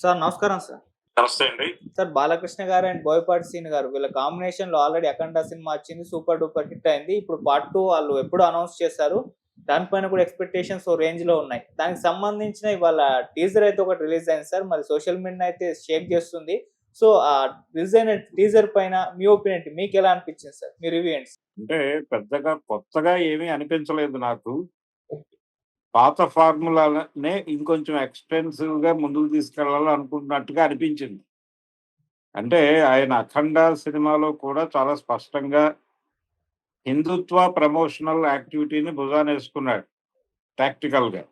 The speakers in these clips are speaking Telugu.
సార్ నమస్కారం సార్. నమస్తే అండి. సార్ బాలకృష్ణ గారు అండ్ బోయపాటి సీన్ గారు వీళ్ళ కాంబినేషన్లో ఆల్రెడీ అఖండ సినిమా వచ్చింది సూపర్ డూపర్ హిట్ అయింది. ఇప్పుడు పార్ట్ టూ వాళ్ళు ఎప్పుడు అనౌన్స్ చేశారు. దానిపైన కూడా ఎక్స్పెక్టేషన్స్ ఓ రేంజ్లో ఉన్నాయి. దానికి సంబంధించిన ఇవాళ టీజర్ అయితే ఒకటి రిలీజ్ అయింది సార్. మరి సోషల్ మీడియా అయితే షేక్ చేస్తుంది. సో ఆ రిలీజ్ అయిన టీజర్ పైన మీ ఒపీనియన్ మీకు ఎలా అనిపించింది సార్? మీ రివ్యూ ఏంటి అంటే పెద్దగా కొత్తగా ఏమీ అనిపించలేదు నాకు. పాత ఫార్ములానే ఇంకొంచెం ఎక్స్టెన్సివ్గా ముందుకు తీసుకెళ్ళాలి అనుకున్నట్టుగా అనిపించింది. అంటే ఆయన అఖండ సినిమాలో కూడా చాలా స్పష్టంగా హిందుత్వ ప్రమోషనల్ యాక్టివిటీని భుజానేసుకున్నాడు ప్రాక్టికల్గా.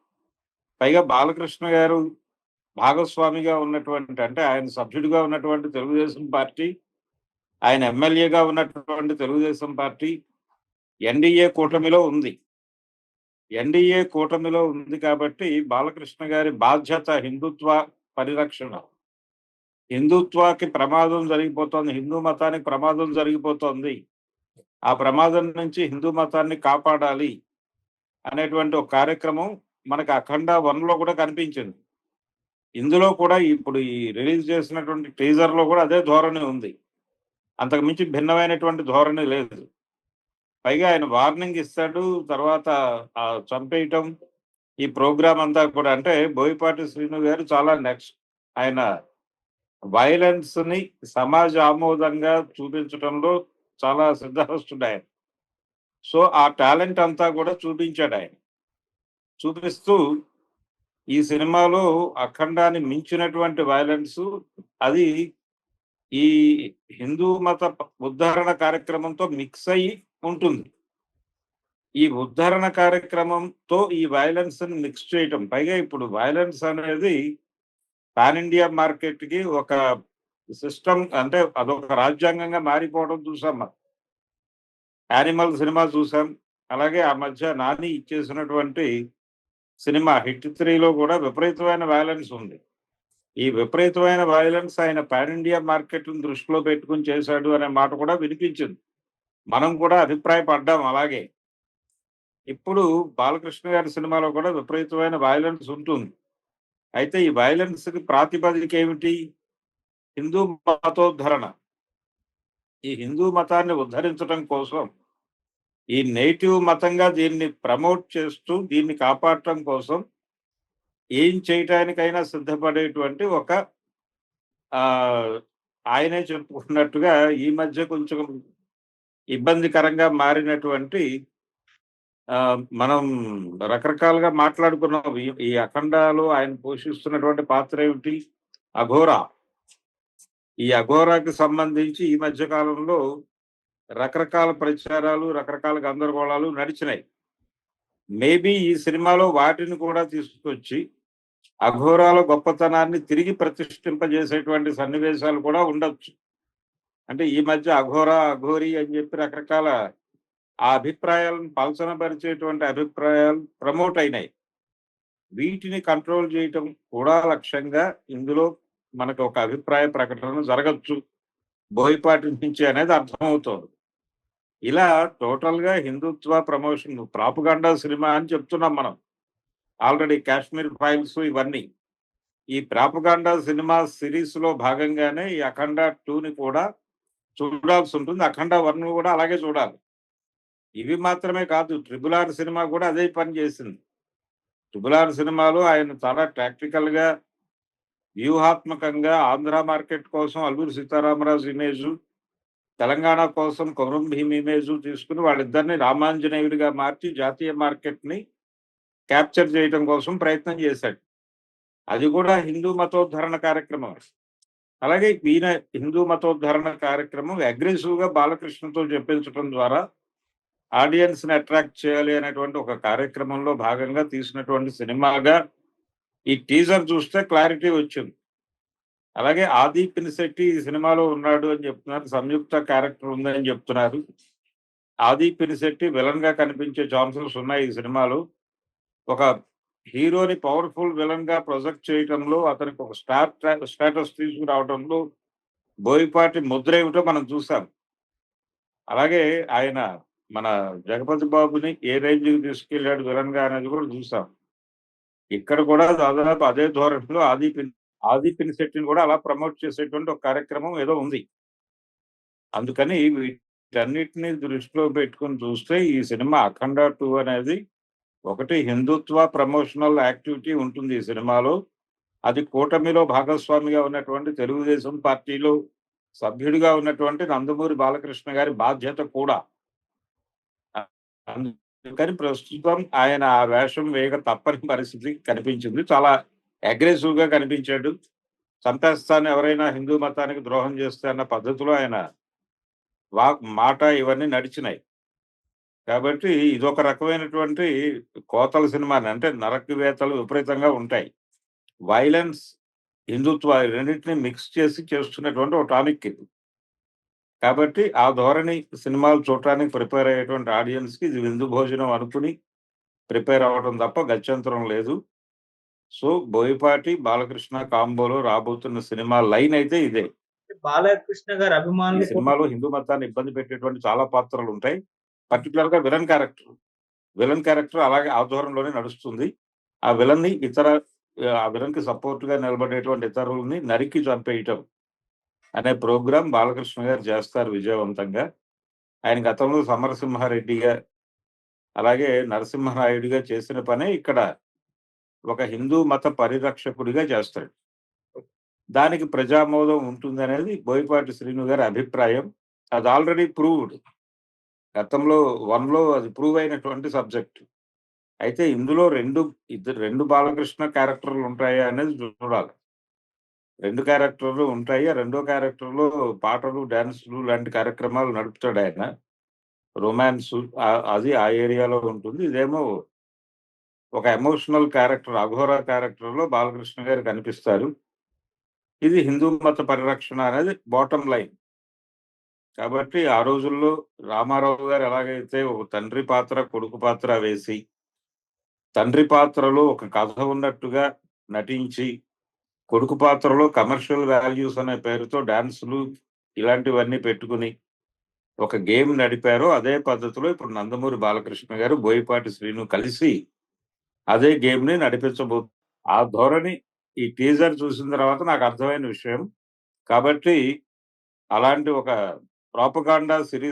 పైగా బాలకృష్ణ గారు భాగస్వామిగా ఉన్నటువంటి అంటే ఆయన సభ్యుడిగా ఉన్నటువంటి తెలుగుదేశం పార్టీ ఆయన ఎమ్మెల్యేగా ఉన్నటువంటి తెలుగుదేశం పార్టీ ఎన్డీఏ కూటమిలో ఉంది. ఎన్డీఏ కూటమిలో ఉంది కాబట్టి బాలకృష్ణ గారి బాధ్యత హిందుత్వ పరిరక్షణ. హిందుత్వాకి ప్రమాదం జరిగిపోతోంది హిందూ మతానికి ప్రమాదం జరిగిపోతోంది. ఆ ప్రమాదం నుంచి హిందూ మతాన్ని కాపాడాలి అనేటువంటి ఒక కార్యక్రమం మనకు అఖండ వన్లో కూడా కనిపించింది. ఇందులో కూడా ఇప్పుడు ఈ రిలీజ్ చేసినటువంటి టీజర్లో కూడా అదే ధోరణి ఉంది. అంతకు మించి భిన్నమైనటువంటి ధోరణి లేదు. పైగా ఆయన వార్నింగ్ ఇస్తాడు తర్వాత ఆ చంపేయటం ఈ ప్రోగ్రామ్ అంతా కూడా. అంటే బోయపాటి శ్రీను గారు చాలా నెక్స్ట్. ఆయన వైలెన్స్ని సమాజ ఆమోదంగా చూపించడంలో చాలా సిద్ధహస్తుడు ఆయన. సో ఆ టాలెంట్ అంతా కూడా చూపించాడు ఆయన. చూపిస్తూ ఈ సినిమాలో అఖండాన్ని మించినటువంటి వైలెన్స్ అది ఈ హిందూ మత ఉద్ధరణ కార్యక్రమంతో మిక్స్ అయ్యి ఉంటుంది. ఈ ఉద్ధరణ కార్యక్రమంతో ఈ వైలెన్స్ని మిక్స్ చేయటం. పైగా ఇప్పుడు వైలెన్స్ అనేది పాన్ ఇండియా మార్కెట్కి ఒక సిస్టమ్ అంటే అదొక రాజ్యాంగంగా మారిపోవడం చూసాం మనం. యానిమల్ సినిమా చూసాం. అలాగే ఆ మధ్య నాని ఇచ్చేసినటువంటి సినిమా హిట్ త్రీలో కూడా విపరీతమైన వ్యాలెన్స్ ఉంది. ఈ విపరీతమైన వ్యాలెన్స్ ఆయన పాన్ ఇండియా మార్కెట్ దృష్టిలో పెట్టుకుని చేశాడు అనే మాట కూడా వినిపించింది. మనం కూడా అభిప్రాయపడ్డాం అలాగే. ఇప్పుడు బాలకృష్ణ గారి సినిమాలో కూడా విపరీతమైన వైలెన్స్ ఉంటుంది. అయితే ఈ వైలెన్స్కి ప్రాతిపదిక ఏమిటి? హిందూ మతోద్ధరణ. ఈ హిందూ మతాన్ని ఉద్ధరించడం కోసం ఈ నేటివ్ మతంగా దీన్ని ప్రమోట్ చేస్తూ దీన్ని కాపాడటం కోసం ఏం చేయటానికైనా సిద్ధపడేటువంటి ఒక ఆయనే చెప్పుకున్నట్టుగా ఈ మధ్య కొంచెం ఇబ్బందికరంగా మారినటువంటి మనం రకరకాలుగా మాట్లాడుకున్నాం. ఈ- అఖండాలు ఆయన పోషిస్తున్నటువంటి పాత్ర ఏమిటి? అఘోరా. ఈ అఘోరాకి సంబంధించి ఈ మధ్య కాలంలో రకరకాల ప్రచారాలు రకరకాల గందరగోళాలు నడిచినాయి. మేబీ ఈ సినిమాలో వాటిని కూడా తీసుకొచ్చి అఘోరాల గొప్పతనాన్ని తిరిగి ప్రతిష్ఠింపజేసేటువంటి సన్నివేశాలు కూడా ఉండొచ్చు. అంటే ఈ మధ్య అఘోరా అఘోరి అని చెప్పి రకరకాల ఆ అభిప్రాయాలను పలసనపరిచేటువంటి అభిప్రాయాలు ప్రమోట్ అయినాయి. వీటిని కంట్రోల్ చేయటం కూడా లక్ష్యంగా ఇందులో మనకు ఒక అభిప్రాయ ప్రకటన జరగచ్చు. బోయపాటి నుంచి అనేది అర్థమవుతోంది. ఇలా టోటల్గా హిందుత్వ ప్రమోషన్ ప్రాపుగండా సినిమా అని చెప్తున్నాం మనం. ఆల్రెడీ కాశ్మీర్ ఫైల్స్ ఇవన్నీ. ఈ ప్రాపగాండా సినిమా సిరీస్లో భాగంగానే ఈ అఖండ టూని కూడా చూడాల్సి ఉంటుంది. అఖండ వన్ కూడా అలాగే చూడాలి. ఇవి మాత్రమే కాదు ట్రిపుల్ ఆర్ సినిమా కూడా అదే పని చేసింది. ట్రిపుల్ ఆర్ సినిమాలో ఆయన చాలా ప్రాక్టికల్గా వ్యూహాత్మకంగా ఆంధ్ర మార్కెట్ కోసం అల్లూరి సీతారామరాజు ఇమేజ్ తెలంగాణ కోసం కొమరం భీమ్ ఇమేజ్ తీసుకుని వాళ్ళిద్దరిని రామాంజనేయుడిగా మార్చి జాతీయ మార్కెట్ని క్యాప్చర్ చేయడం కోసం ప్రయత్నం చేశాడు. అది కూడా హిందూ మతోద్ధరణ కార్యక్రమం. అలాగే ఈయన హిందూ మతోద్ధరణ కార్యక్రమం అగ్రెసివ్గా బాలకృష్ణతో చెప్పించడం ద్వారా ఆడియన్స్ని అట్రాక్ట్ చేయాలి అనేటువంటి ఒక కార్యక్రమంలో భాగంగా తీసినటువంటి సినిమాగా ఈ టీజర్ చూస్తే క్లారిటీ వచ్చింది. అలాగే ఆది పినిశెట్టి ఈ సినిమాలో ఉన్నాడు అని చెప్తున్నారు సంయుక్త క్యారెక్టర్ ఉందని చెప్తున్నారు. ఆది పినిశెట్టి విలన్గా కనిపించే ఛాన్సెస్ ఉన్నాయి ఈ సినిమాలో. ఒక హీరోని పవర్ఫుల్ విలన్గా ప్రొజెక్ట్ చేయటంలో అతనికి ఒక స్టార్ స్టేటస్ తీసుకురావడంలో బోయపాటి ముద్ర ఏమిటో మనం చూసాం. అలాగే ఆయన మన జగపతి బాబుని ఏ రేంజ్కి తీసుకెళ్ళాడు విలన్గా అనేది కూడా చూసాం. ఇక్కడ కూడా దాదాపు అదే ధోరణిలో ఆది పిన్- ఆది కూడా అలా ప్రమోట్ చేసేటువంటి ఒక కార్యక్రమం ఏదో ఉంది. అందుకని వీటన్నిటిని దృష్టిలో పెట్టుకొని చూస్తే ఈ సినిమా అఖండ టూ అనేది ఒకటి హిందుత్వ ప్రమోషనల్ యాక్టివిటీ ఉంటుంది ఈ సినిమాలో. అది కూటమిలో భాగస్వామిగా ఉన్నటువంటి తెలుగుదేశం పార్టీలో సభ్యుడిగా ఉన్నటువంటి నందమూరి బాలకృష్ణ గారి బాధ్యత కూడా. అందుకని ప్రస్తుతం ఆయన ఆ వేషం వేయక తప్పని పరిస్థితి కనిపించింది. చాలా అగ్రెసివ్గా కనిపించాడు. చంపేస్తాను ఎవరైనా హిందూ మతానికి ద్రోహం చేస్తే అన్న పద్ధతిలో ఆయన వా మాట ఇవన్నీ నడిచినాయి. కాబట్టి ఇదొక రకమైనటువంటి కోతల సినిమా అంటే నరకవేతలు విపరీతంగా ఉంటాయి. వైలెన్స్ హిందుత్వ రెండింటిని మిక్స్ చేసి చేస్తున్నటువంటి ఒక టానిక్ ఇది. కాబట్టి ఆ ధోరణి సినిమాలు చూడటానికి ప్రిపేర్ అయ్యేటువంటి ఆడియన్స్కి ఇది విందు భోజనం అనుకుని ప్రిపేర్ అవ్వడం తప్ప గత్యంతరం లేదు. సో బోయపాటి బాలకృష్ణ కాంబోలో రాబోతున్న సినిమా లైన్ అయితే ఇదే. బాలకృష్ణ గారి అభిమానులు సినిమాలో హిందూ మతాన్ని ఇబ్బంది పెట్టేటువంటి చాలా పాత్రలు ఉంటాయి. పర్టికులర్గా విలన్ క్యారెక్టర్. విలన్ క్యారెక్టర్ అలాగే ఆధ్వర్యంలోనే నడుస్తుంది. ఆ విలన్ని ఇతర ఆ విలన్కి సపోర్ట్గా నిలబడేటువంటి ఇతరులని నరికి చంపేయటం అనే ప్రోగ్రాం బాలకృష్ణ గారు చేస్తారు విజయవంతంగా. ఆయన గతంలో సమరసింహారెడ్డిగా అలాగే నరసింహనాయుడిగా చేసిన పనే ఇక్కడ ఒక హిందూ మత పరిరక్షకుడిగా చేస్తాడు. దానికి ప్రజామోదం ఉంటుంది అనేది బోయపాటి శ్రీను గారి అభిప్రాయం. అది ఆల్రెడీ ప్రూవ్డ్. గతంలో వన్లో అది ప్రూవ్ అయినటువంటి సబ్జెక్ట్. అయితే ఇందులో రెండు ఇద్దరు రెండు బాలకృష్ణ క్యారెక్టర్లు ఉంటాయా అనేది చూడాలి. రెండు క్యారెక్టర్లు ఉంటాయి. ఆ రెండో క్యారెక్టర్లో పాటలు డ్యాన్సులు లాంటి కార్యక్రమాలు నడుపుతాడు ఆయన. రొమాన్స్ అది ఆ ఏరియాలో ఉంటుంది. ఇదేమో ఒక ఎమోషనల్ క్యారెక్టర్ అఘోర క్యారెక్టర్లో బాలకృష్ణ గారు కనిపిస్తారు. ఇది హిందూ మత పరిరక్షణ అనేది బాటం లైన్. కాబట్టి ఆ రోజుల్లో రామారావు గారు ఎలాగైతే ఒక తండ్రి పాత్ర కొడుకు పాత్ర వేసి తండ్రి పాత్రలో ఒక కథ ఉన్నట్టుగా నటించి కొడుకు పాత్రలో కమర్షియల్ వాల్యూస్ అనే పేరుతో డాన్సులు ఇలాంటివన్నీ పెట్టుకుని ఒక గేమ్ నడిపారో అదే పద్ధతిలో ఇప్పుడు నందమూరి బాలకృష్ణ గారు బోయపాటి శ్రీను కలిసి అదే గేమ్ని నడిపించబో ఆ ధోరణి ఈ టీజర్ చూసిన తర్వాత నాకు అర్థమైన విషయం. కాబట్టి అలాంటి ఒక ప్రాపగాండా సిరీస్